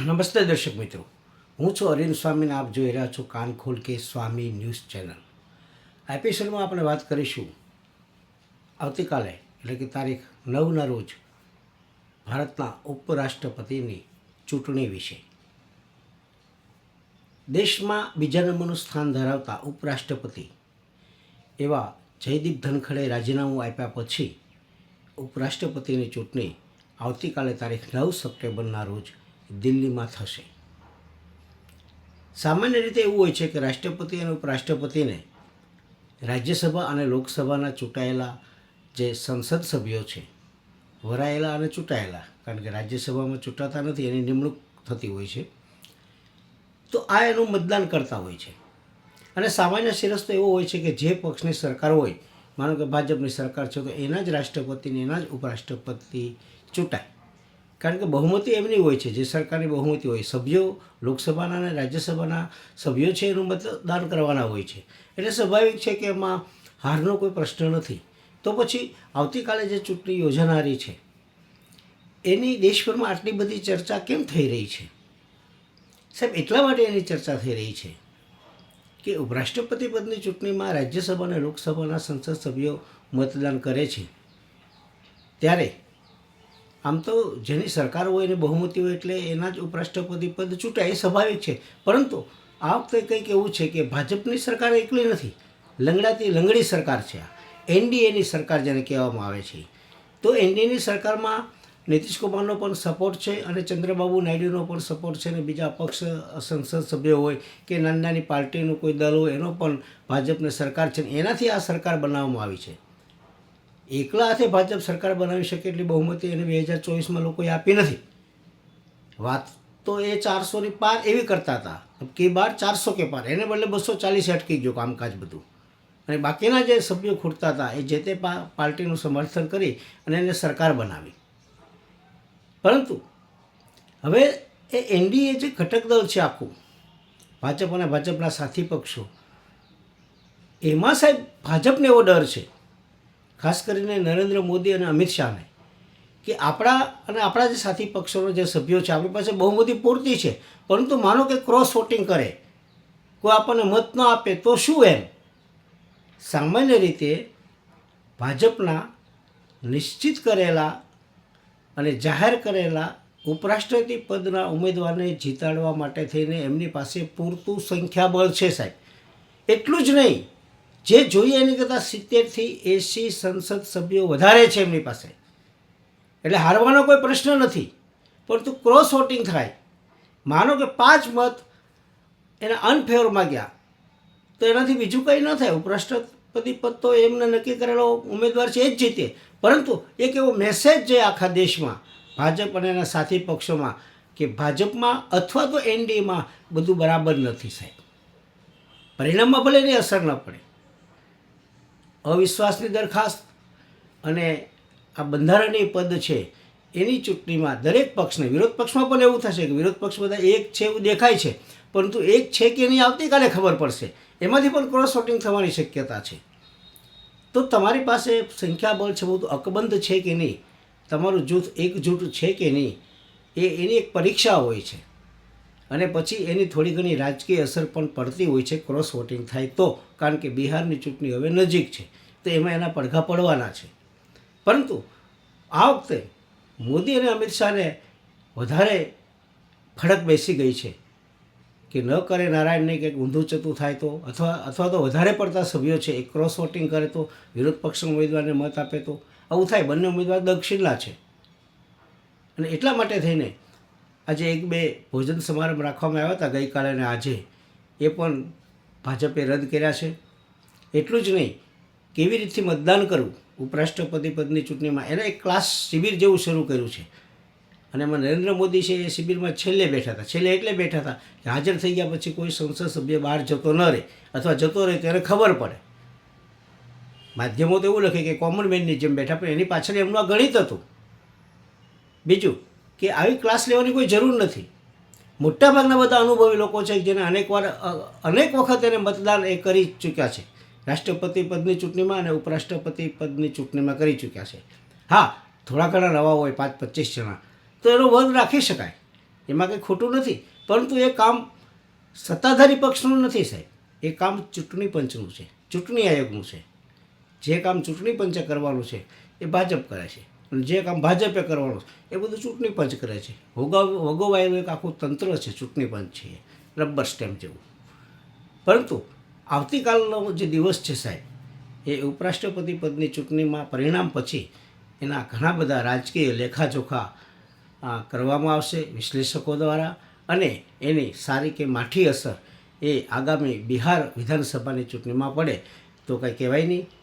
નમસ્તે દર્શક મિત્રો. હું છું અરવિંદ સ્વામીને આપ જોઈ રહ્યા છો કાન ખોલ કે સ્વામી ન્યૂઝ ચેનલ. આ એપિસોડમાં આપણે વાત કરીશું આવતીકાલે, એટલે કે તારીખ નવના રોજ, ભારતના ઉપરાષ્ટ્રપતિની ચૂંટણી વિશે. દેશમાં બીજા નંબરનું સ્થાન ધરાવતા ઉપરાષ્ટ્રપતિ એવા જયદીપ ધનખડે રાજીનામું આપ્યા પછી ઉપરાષ્ટ્રપતિની ચૂંટણી આવતીકાલે તારીખ નવ સપ્ટેમ્બરના રોજ દિલ્હીમાં થશે. સામાન્ય રીતે એવું હોય છે કે રાષ્ટ્રપતિ અને ઉપરાષ્ટ્રપતિને રાજ્યસભા અને લોકસભાના ચૂંટાયેલા જે સંસદ સભ્યો છે, વરાયેલા અને ચૂંટાયેલા, કારણ કે રાજ્યસભામાં ચૂંટાતા નથી, એની નિમણૂક થતી હોય છે, તો આ એનું મતદાન કરતા હોય છે. અને સામાન્ય શિરસ તો એવો હોય છે કે જે પક્ષની સરકાર હોય, માનો કે ભાજપની સરકાર છે, તો એના જ રાષ્ટ્રપતિને એના જ ઉપરાષ્ટ્રપતિ ચૂંટાય. કારણ કે બહુમતી એમની હોય છે, જે સરકારની બહુમતી હોય. સભ્યો લોકસભાના અને રાજ્યસભાના સભ્યો છે એનું મતદાન કરવાના હોય છે. એટલે સ્વાભાવિક છે કે એમાં હારનો કોઈ પ્રશ્ન નથી. તો પછી આવતીકાલે જે ચૂંટણી યોજાનારી છે, એની દેશભરમાં આટલી બધી ચર્ચા કેમ થઈ રહી છે? સાહેબ, એટલા માટે એની ચર્ચા થઈ રહી છે કે ઉપરાષ્ટ્રપતિ પદની ચૂંટણીમાં રાજ્યસભા અને લોકસભાના સંસદ સભ્યો મતદાન કરે છે. ત્યારે આમ તો જેની સરકાર હોય એની બહુમતી હોય એટલે એના જ ઉપરાષ્ટ્રપતિ પદ ચૂંટાય એ સ્વાભાવિક છે. પરંતુ આ વખતે કંઈક એવું છે કે ભાજપની સરકાર એકલી નથી. લંગડાતી લંગડી સરકાર છે આ. એનડીએની સરકાર જેને કહેવામાં આવે છે. તો એનડીએની સરકારમાં નીતિશ કુમારનો પણ સપોર્ટ છે અને ચંદ્રબાબુ નાયડુનો પણ સપોર્ટ છે અને બીજા પક્ષ સંસદ સભ્યો હોય કે નાની નાની પાર્ટીનું કોઈ દલ હોય એનો પણ ભાજપને સરકાર છે એનાથી આ સરકાર બનાવવામાં આવી છે. એકલા હાથે ભાજપ સરકાર બનાવી શકે એટલી બહુમતી એને બે હજાર ચોવીસમાં લોકોએ આપી નથી. વાત તો એ ચારસોની પાર એવી કરતા હતા. કે બાર ચારસો કે પાર. એને બદલે બસો ચાલીસ અટકી ગયું કામકાજ બધું. અને બાકીના જે સભ્યો ખૂટતા હતા, એ જે તે પાર્ટીનું સમર્થન કરી અને એને સરકાર બનાવી. પરંતુ હવે એ એનડીએ જે ઘટક દળ છે આખું, ભાજપ અને ભાજપના સાથી પક્ષો, એમાં સાહેબ ભાજપને એવો ડર છે. ખાસ કરીને નરેન્દ્ર મોદી અને અમિત શાહને, કે આપણા અને આપણા જે સાથી પક્ષોના જે સભ્યો છે, આપણી પાસે બહુમતી પૂરતી છે, પરંતુ માનો કે ક્રોસ વોટિંગ કરે, કોઈ આપણને મત ન આપે તો શું એમ? સામાન્ય રીતે ભાજપના નિશ્ચિત કરેલા અને જાહેર કરેલા ઉપરાષ્ટ્રપતિ પદના ઉમેદવારને જીતાડવા માટે થઈને એમની પાસે પૂરતું સંખ્યાબળ છે સાહેબ. એટલું જ નહીં જે જોઈએ એની કરતાં સિત્તેરથી એંસી સંસદ સભ્યો વધારે છે એમની પાસે. એટલે હારવાનો કોઈ પ્રશ્ન નથી, પરંતુ ક્રોસ વોટિંગ થાય. માનો કે પાંચ મત એના અનફેવરમાં ગયા, તો એનાથી બીજું કંઈ ન થાય. ઉપરાષ્ટ્રપતિ પદ તો એમને નક્કી કરેલો ઉમેદવાર છે એ જ જીતે. પરંતુ એક એવો મેસેજ છે આખા દેશમાં, ભાજપ અને એના સાથી પક્ષોમાં, કે ભાજપમાં અથવા તો એનડીએમાં બધું બરાબર નથી સાહેબ. પરિણામમાં ભલે એની અસર ન પડે. અવિશ્વાસની દરખાસ્ત અને આ બંધારણીય પદ છે, એની ચૂંટણીમાં દરેક પક્ષને, વિરોધ પક્ષમાં પણ એવું થશે કે વિરોધ પક્ષ બધા એક છે એવું દેખાય છે, પરંતુ એક છે કે નહીં આવતીકાલે ખબર પડશે. એમાંથી પણ ક્રોસ વોટિંગ થવાની શક્યતા છે. તો તમારી પાસે સંખ્યાબળ છે, બધું અકબંધ છે કે નહીં? તમારું જૂથ એકજૂટ છે કે નહીં? એ એની એક પરીક્ષા હોય છે. અને પછી એની થોડી ઘણી રાજકીય અસર પણ પડતી હોય છે ક્રોસ વોટિંગ થાય તો, કારણ કે બિહારની ચૂંટણી હવે નજીક છે, તો એમાં એના પડઘા પડવાના છે. પરંતુ આ વખતે મોદી અને અમિત શાહને વધારે ફડક બેસી ગઈ છે કે ન કરે નારાયણને કંઈક ઊંધું ચતું થાય તો, અથવા અથવા તો વધારે પડતા સભ્યો છે એ ક્રોસ વોટિંગ કરે તો, વિરોધ પક્ષના ઉમેદવારને મત આપે તો, આવું થાય. બંને ઉમેદવાર દક્ષિણના છે. અને એટલા માટે થઈને આજે એક બે ભોજન સમારંભ રાખવામાં આવ્યા હતા ગઈકાલે અને આજે. એ પણ ભાજપે રદ કર્યા છે. એટલું જ નહીં, કેવી રીતથી મતદાન કરવું? ઉપરાષ્ટ્રપતિ પદની ચૂંટણીમાં એને એક ક્લાસ શિબિર જેવું શરૂ કર્યું છે. અને એમાં નરેન્દ્ર મોદી છે એ શિબિરમાં છેલ્લે બેઠા હતા. છેલ્લે એટલે બેઠા હતા કે હાજર થઈ ગયા પછી કોઈ સંસદ સભ્ય બહાર જતો ન રહે અથવા જતો રહે ત્યારે ખબર પડે. માધ્યમો તો એવું લખે કે કોમન મેનની જેમ બેઠા, પણ એની પાછળ એમનું આ ગણિત હતું. બીજું કે આવી ક્લાસ લેવાની કોઈ જરૂર નથી. મોટાભાગના બધા અનુભવી લોકો છે જેને અનેકવાર અનેક વખત એને મતદાન એ કરી ચૂક્યા છે. રાષ્ટ્રપતિ પદની ચૂંટણીમાં અને ઉપરાષ્ટ્રપતિ પદની ચૂંટણીમાં કરી ચૂક્યા છે. હા, થોડા ઘણા નવા હોય, પાંચ, પચીસ જણા. તો એનો વર્ગ રાખી શકાય. એમાં કંઈ ખોટું નથી. પરંતુ એ કામ સત્તાધારી પક્ષનું નથી સાહેબ. એ કામ ચૂંટણી પંચનું છે. ચૂંટણી આયોગનું છે. જે કામ ચૂંટણી પંચે કરવાનું છે, એ ભાજપ કરે છે. જે કામ ભાજપે કરવાનું એ બધું ચૂંટણી પંચ કરે છે. ભોગવ એક આખું તંત્ર છે, ચૂંટણી પંચ છે રબર સ્ટેમ્પ જેવું. પરંતુ આવતીકાલનો જે દિવસ છે સાહેબ, એ ઉપરાષ્ટ્રપતિ પદની ચૂંટણીમાં પરિણામ પછી એના ઘણા બધા રાજકીય લેખાજોખા કરવામાં આવશે વિશ્લેષકો દ્વારા અને એની સારી કે માઠી અસર એ આગામી બિહાર વિધાનસભાની ચૂંટણીમાં પડે તો કંઈ કહેવાય નહીં.